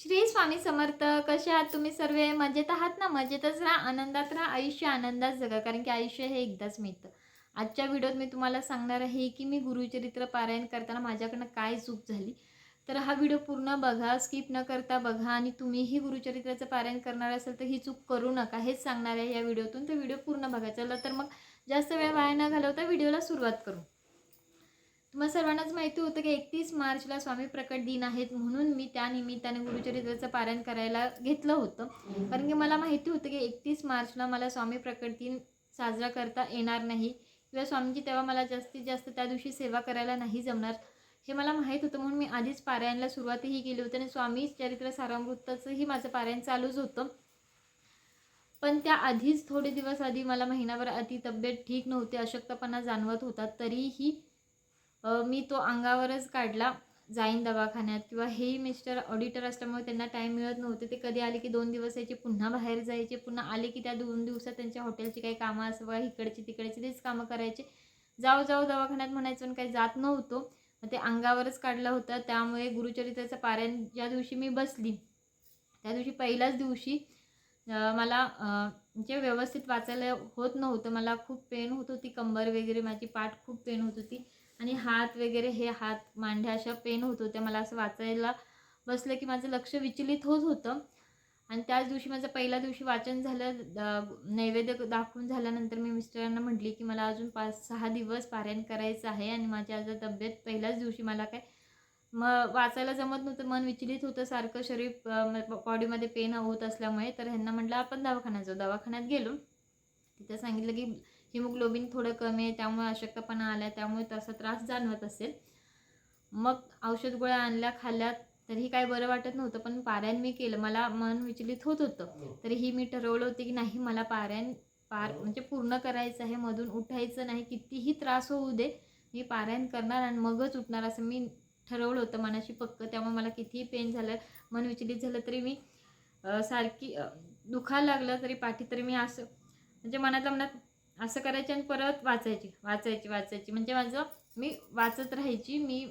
श्री स्वामी समर्थ कसे आहात तुम्ही सर्व? मजेत आहात ना? मजेतच राहा आनंदात राहा आयुष्य आनंदात जगा कारण की आयुष्य हे एकदाच मिळतं. आजच्या व्हिडिओत मी तुम्हाला सांगणार आहे की मी गुरुचरित्र पारायण करताना माझ्याकडनं काय चूक झाली. तर हा व्हिडिओ पूर्ण बघा स्किप न करता बघा आणि तुम्हीही गुरुचरित्राचं पारायण करणार असेल तर ही चूक करू नका. हेच सांगणार आहे या व्हिडिओतून. तर व्हिडिओ पूर्ण बघा. चला तर मग जास्त वेळ वाया न घालवता व्हिडिओला सुरुवात करू. तुम्हाला सर्वांनाच माहिती होतं की एकतीस मार्चला स्वामी प्रकट दिन आहेत म्हणून मी त्या निमित्ताने गुरुचरित्राचं पारायण करायला घेतलं होतं. कारण की मला माहिती होतं की एकतीस मार्चला मला स्वामी प्रकट दिन साजरा करता येणार नाही. किंवा स्वामींची तेव्हा मला जास्तीत जास्त त्या दिवशी सेवा करायला नाही जमणार. हे मला माहीत होतं म्हणून मी आधीच पारायणला सुरुवातही केली होती आणि स्वामी चरित्र सारामृताचंही माझं पारायण चालूच होतं. पण त्या आधीच थोडे दिवस आधी मला महिनाभर अति तब्येत ठीक नव्हती अशक्तपणा जाणवत होता. तरीही मी तो अंगावरच काढला जाईन दवाखान्यात किंवा हेही मिस्टर ऑडिटर असल्यामुळे त्यांना टाईम मिळत नव्हते. ते कधी आले की दोन दिवस यायचे पुन्हा बाहेर जायचे पुन्हा आले की त्या दोन दिवसात त्यांच्या हॉटेलची काही कामं असं बघा इकडची तिकडची तेच कामं करायचे. जाऊ जाऊ दवाखान्यात म्हणायचं पण काही जात नव्हतो. मग ते अंगावरच काढलं होतं. त्यामुळे गुरुचरित्राचं पारायण ज्या दिवशी मी बसली त्या दिवशी पहिल्याच दिवशी मला जे म्हणजे व्यवस्थित वाचायला होत नव्हतं मला खूप पेन होत होती कंबर वगैरे माझी पाठ खूप पेन होत होती. आणि हात वगैरे हे हात मांड्या अशा पेन होत होत्या. मला असं वाचायला बसलं की माझं लक्ष विचलित होत होतं. आणि त्याच दिवशी माझं पहिल्या दिवशी वाचन झालं. द- नैवेद्य दाखवून झाल्यानंतर मी मिस्टरांना म्हटली की मला अजून पाच सहा दिवस पारायण करायचं आहे आणि माझी आज तब्येत पहिल्याच दिवशी मला काय मग वाचायला जमत नव्हतं. मन विचलित होतं सारखं. शरीर बॉडीमध्ये पेन होत असल्यामुळे. तर ह्यांना म्हटलं आपण दवाखान्यात जाऊ. दवाखान्यात गेलो. तिथं सांगितलं की हिमोग्लोबिन थोडं कमी आहे त्यामुळे अशक्तपणा आला त्यामुळे तसा त्रास जाणवत असेल. मग औषध गोळ्या आणल्या खाल्ल्या तरीही काय बरं वाटत नव्हतं पण पारायण मी केलं. मला मन विचलित होत होतं. तरीही मी ठरवलं होतं की नाही मला पारायण पार म्हणजे पूर्ण करायचं आहे मधून उठायचं नाही कितीही त्रास होऊ दे मी पारायण करणार आणि मगच उठणार असं मी ठरवलं होतं. मनाशी पक्क त्यामुळे मला कितीही पेन झालं मन विचलित झालं तरी मी सारखी दुखायला लागलं तरी पाठी तरी मी असं म्हणजे मनातल्या मनात असं करायचे आणि परत वाचायची वाचायची वाचायची. म्हणजे माझं मी वाचत राहायची मी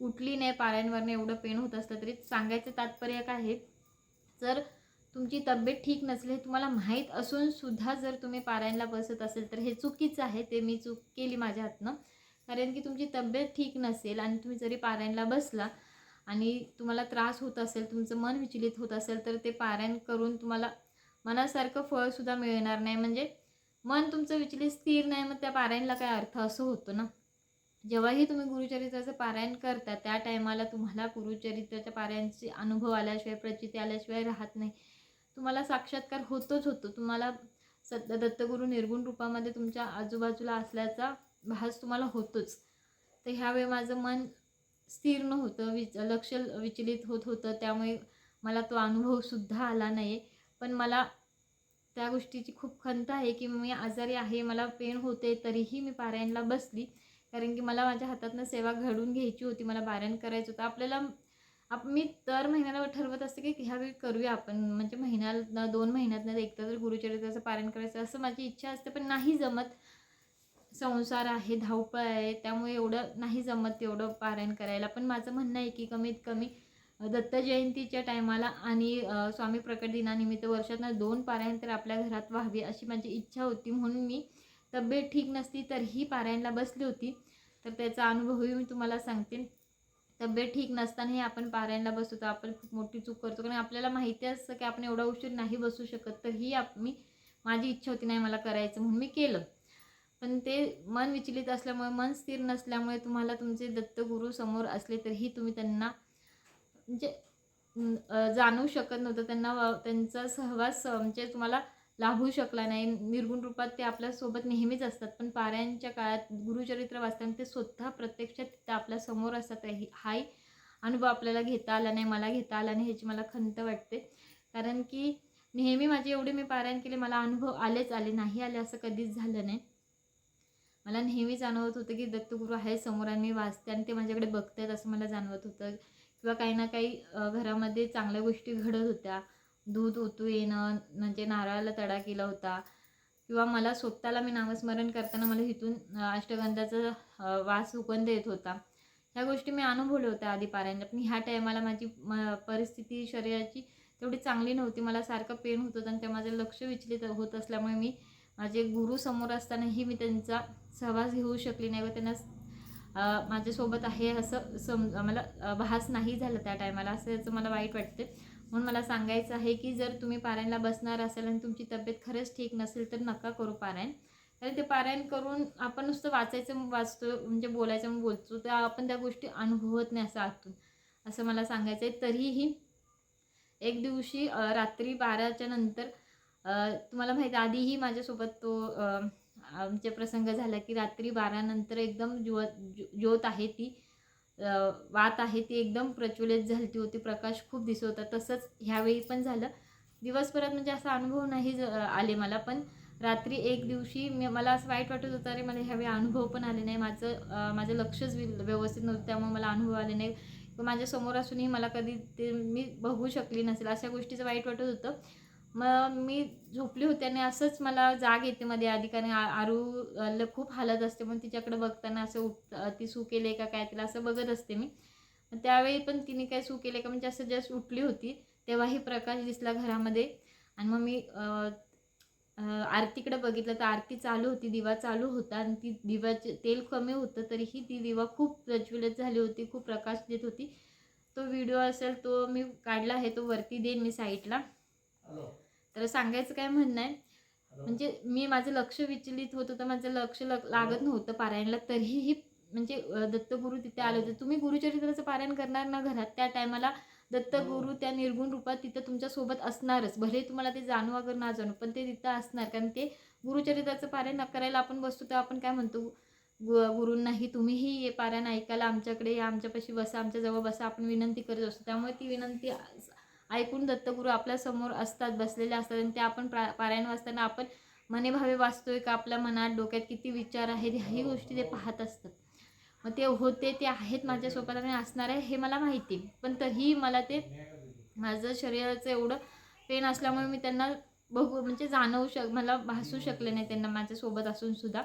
उठली नाही पारायणवरनं एवढं पेन होत असलं तरी. सांगायचं तात्पर्य काय आहे जर तुमची तब्येत ठीक नसली हे तुम्हाला माहीत असून सुद्धा जर तुम्ही पारायणला बसत असेल तर हे चुकीचं आहे. ते मी चूक केली माझ्या हातनं. कारण की तुमची तब्येत ठीक नसेल आणि तुम्ही जरी पारायणला बसला आणि तुम्हाला त्रास होत असेल तुमचं मन विचलित होत असेल तर ते पारायण करून तुम्हाला मनासारखं फळसुद्धा मिळणार नाही. म्हणजे मन तुमचं विचलित स्थिर नाही मग त्या पारायणला काय अर्थ? असं होतो ना. जेव्हाही तुम्ही गुरुचरित्राचं पारायण करता त्या टायमाला तुम्हाला गुरुचरित्राच्या पारायणचे अनुभव आल्याशिवाय प्रचिती आल्याशिवाय राहत नाही. तुम्हाला साक्षात्कार होतोच होतो. तुम्हाला सध्या दत्तगुरू निर्गुण रूपामध्ये तुमच्या आजूबाजूला असल्याचा भास तुम्हाला होतोच. तर ह्यावेळी माझं मन स्थिर नव्हतं विच लक्ष विचलित होत होतं. त्यामुळे मला तो अनुभवसुद्धा आला नाही पण मला त्या गोष्टीची खूप खंत आहे की मी आजारी आहे मला पेन होते तरीही मी पारायणला बसली. कारण की मला माझ्या हातातनं सेवा घडून घ्यायची होती मला पारायण करायचं होतं. आपल्याला आप मी दर महिन्याला ठरवत असते की ह्यावेळी करूया आपण. म्हणजे महिन्याला दोन महिन्यातनं एकदा तर गुरुचरित्राचं पारायण करायचं असं माझी इच्छा असते. पण नाही जमत. संसार आहे धावपळ आहे त्यामुळे एवढं नाही जमत तेवढं पारायण करायला. पण माझं म्हणणं आहे की कमीत कमी दत्त जयंतीच्या टायमाला आणि स्वामी प्रकट दिनानिमित्त वर्षातनं दोन पारायण तर आपल्या घरात व्हावी अशी माझी इच्छा होती. म्हणून मी तब्येत ठीक नसती तरीही पारायणला बसली होती. तर त्याचा अनुभवही मी तुम्हाला सांगते. तब्येत ठीक नसतानाही आपण पारायणला बसतो. आपण खूप मोठी चूक करतो. कारण आपल्याला माहिती असतं की आपण एवढा उशीर नाही बसू शकत. तर ही आप मी माझी इच्छा होती नाही मला करायचं म्हणून मी केलं. पण ते मन विचलित असल्यामुळे मन स्थिर नसल्यामुळे तुम्हाला तुमचे दत्तगुरू समोर असले तरीही तुम्ही त्यांना म्हणजे जाणू शकत नव्हतं. त्यांना व- त्यांचा सहवास म्हणजे तुम्हाला लाभू शकला नाही. निर्गुण रूपात ते आपल्यासोबत नेहमीच असतात. पण पारायणच्या काळात गुरुचरित्र वाचताना ते स्वतः प्रत्यक्षात तिथं आपल्यासमोर असतात. ही- हाही अनुभव आपल्याला घेता आला नाही मला घेता आला नाही ह्याची मला खंत वाटते. कारण की नेहमी माझे एवढे मी पारायण केले मला अनुभव आलेच आले नाही आले असं कधीच झालं नाही. मला नेहमी जाणवत होतं की दत्तगुरू आहे समोर आणि मी वाचते आणि ते माझ्याकडे बघतात असं मला जाणवत होतं. किंवा काही ना काही घरामध्ये चांगल्या गोष्टी घडत होत्या. दूध ओतू येणं म्हणजे नारळाला तडा केला होता. किंवा मला स्वतःला मी नामस्मरण करताना मला इथून अष्टगंधाचा वास सुगंध येत होता. ह्या गोष्टी मी अनुभवल्या होत्या आधी पारायणला पण ह्या टायमाला माझी म परिस्थिती शरीराची तेवढी चांगली नव्हती. मला सारखं पेन होत होतं आणि ते माझं लक्ष विचलित होत असल्यामुळे मी माझे गुरु समोर असतानाही मी त्यांचा सहवास घेऊ शकली नाही व त्यांना माझ्यासोबत आहे असं सम मला भास नाही झालं त्या टायमाला असं याचं मला वाईट वाटते. म्हणून मला सांगायचं आहे की जर तुम्ही पारायणला बसणार असाल आणि तुमची तब्येत खरंच ठीक नसेल तर नका करू पारायण. कारण ते पारायण करून आपण नुसतं वाचायचं वाचतो म्हणजे बोलायचं म्हणून बोलतो. तर आपण त्या गोष्टी अनुभवत नाही असं आतून. असं मला सांगायचं आहे. तरीही एक दिवशी रात्री बाराच्या नंतर तुम्हाला माहीत आहे, आधीही माझ्यासोबत तो आमचे प्रसंग झाला की रात्री बारानंतर एकदम ज्योत ज्यो- ज्योत आहे ती वात आहे ती एकदम प्रज्वलित झाली होती प्रकाश खूप दिसत होता तसंच ह्यावेळी पण झालं. दिवसभरात म्हणजे असा अनुभव नाही ज- आले मला पण रात्री एक दिवशी मी मला असं वाईट वाटत होतं अरे मला ह्यावेळी अनुभव पण आले नाही. माझं माझं लक्षच व्यवस्थित नव्हतं त्यामुळे मला अनुभव आले नाही. माझ्यासमोर असूनही मला कधी ते मी बघू शकली नसेल अशा गोष्टीचं वाईट वाटत होतं. मग मी झोपली होते आणि असंच मला जाग येते मध्ये आधी कारण आरू ल- खूप हालत असते. पण तिच्याकडे बघताना असं उठ ती सू केले का काय तिला असं बघत असते मी. त्यावेळी पण तिने काय सू केले का म्हणजे असं जस्ट उठली होती. तेव्हाही प्रकाश दिसला घरामध्ये. आणि मग मी आरतीकडे बघितलं तर आरती चालू होती दिवा चालू होता. आणि ती दिवाचे तेल कमी होतं तरीही ती दिवा खूप प्रज्वलित झाली होती खूप प्रकाश देत होती. तो व्हिडिओ असेल तो मी काढला आहे तो वरती देईन मी साईटला. तर सांगायचं काय म्हणणं आहे? म्हणजे मी माझं लक्ष विचलित होत होतं माझं लक्ष लग लागत नव्हतं पारायणला तरीही म्हणजे दत्तगुरू तिथे आले होते. तुम्ही गुरुचरित्राचं पारायण करणार ना घरात? त्या टायमाला दत्तगुरू त्या निर्गुण रूपात तिथं तुमच्यासोबत असणारच. भले तुम्हाला ते जाणू अगर ना जाणू पण ते तिथं असणार. कारण ते गुरुचरित्राचं पारायण करायला आपण बसतो तेव्हा आपण काय म्हणतो? गु गुरूंनाही तुम्हीही ये पारायण ऐकायला आमच्याकडे या आमच्यापाशी बसा आमच्याजवळ बसा आपण विनंती करत असतो. त्यामुळे ती विनंती ऐकून दत्तगुरू आपल्यासमोर असतात बसलेले असतात आणि ते आपण प्रा पारायण वाचताना आपण मनेभावे वाचतोय का? आपल्या मनात डोक्यात किती विचार आहेत? ह्याही गोष्टी ते पाहत असतात. मग ते होते ते आहेत माझ्यासोबत आणि असणार आहे हे मला माहिती आहे. पण तरीही मला ते माझं शरीराचं एवढं पेन असल्यामुळे मी त्यांना बघू म्हणजे जाणवू शक मला भासू शकले नाही त्यांना माझ्यासोबत असून सुद्धा.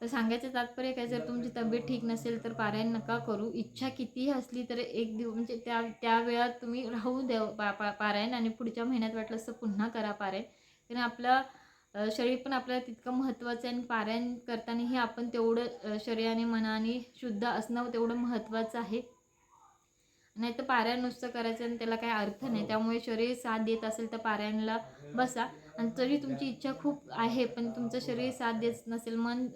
तर सांगायचं तात्पर्य काय जर तुमची तब्येत ठीक नसेल तर पारायण नका करू. इच्छा कितीही असली तर एक दिवस म्हणजे त्या त्या वेळात तुम्ही राहू द्या पा पा पारायण आणि पुढच्या महिन्यात वाटलं असं पुन्हा करा पारायण. कारण आपलं शरीर पण आपल्याला तितकं महत्त्वाचं आहे आणि पारायण करतानाही आपण तेवढं शरीराने मनाने शुद्ध असणं तेवढं महत्त्वाचं आहे. नाही तर पारायण नुसतं करायचं आणि त्याला काही अर्थ नाही. त्यामुळे शरीर साथ देत असेल तर पारायणला बसा. आणि तरी तुमची इच्छा खूप आहे पण तुमचं शरीर साथ देत नसेल मन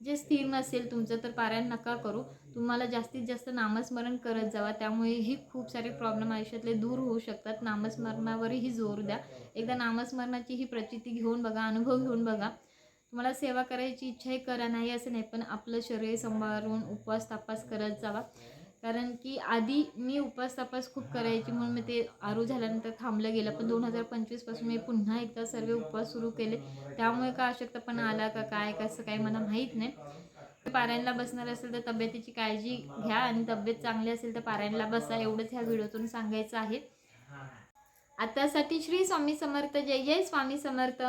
जे स्थिर नसेल तुमचं तर पारायण नका करू. तुम्हाला जास्तीत जास्त नामस्मरण करत जावा. त्यामुळेही खूप सारे प्रॉब्लेम आयुष्यातले दूर होऊ शकतात. नामस्मरणावरही जोर द्या. एकदा नामस्मरणाची ही प्रचिती घेऊन बघा अनुभव घेऊन बघा. तुम्हाला सेवा करायची इच्छा आहे करा नाही असं नाही पण आपलं शरीर सांभाळून उपवास तापास करत जावा. कारण की आधी मी उपास तपास खूप करायची म्हणून मी ते आरू झाल्यानंतर थांबलं गेलं. पण दोन हजार पंचवीसपासून मी पुन्हा एकदा सर्व उपवास सुरू केले. त्यामुळे का अशक्तपणा आला का काय कसं काय मला माहीत नाही. पारायणला बसणार असेल तर तब्येतीची काळजी घ्या आणि तब्येत चांगली असेल तर पारायणला बसा. एवढंच ह्या व्हिडिओतून सांगायचं आहे. आतासाठी श्री स्वामी समर्थ. जय जय स्वामी समर्थ.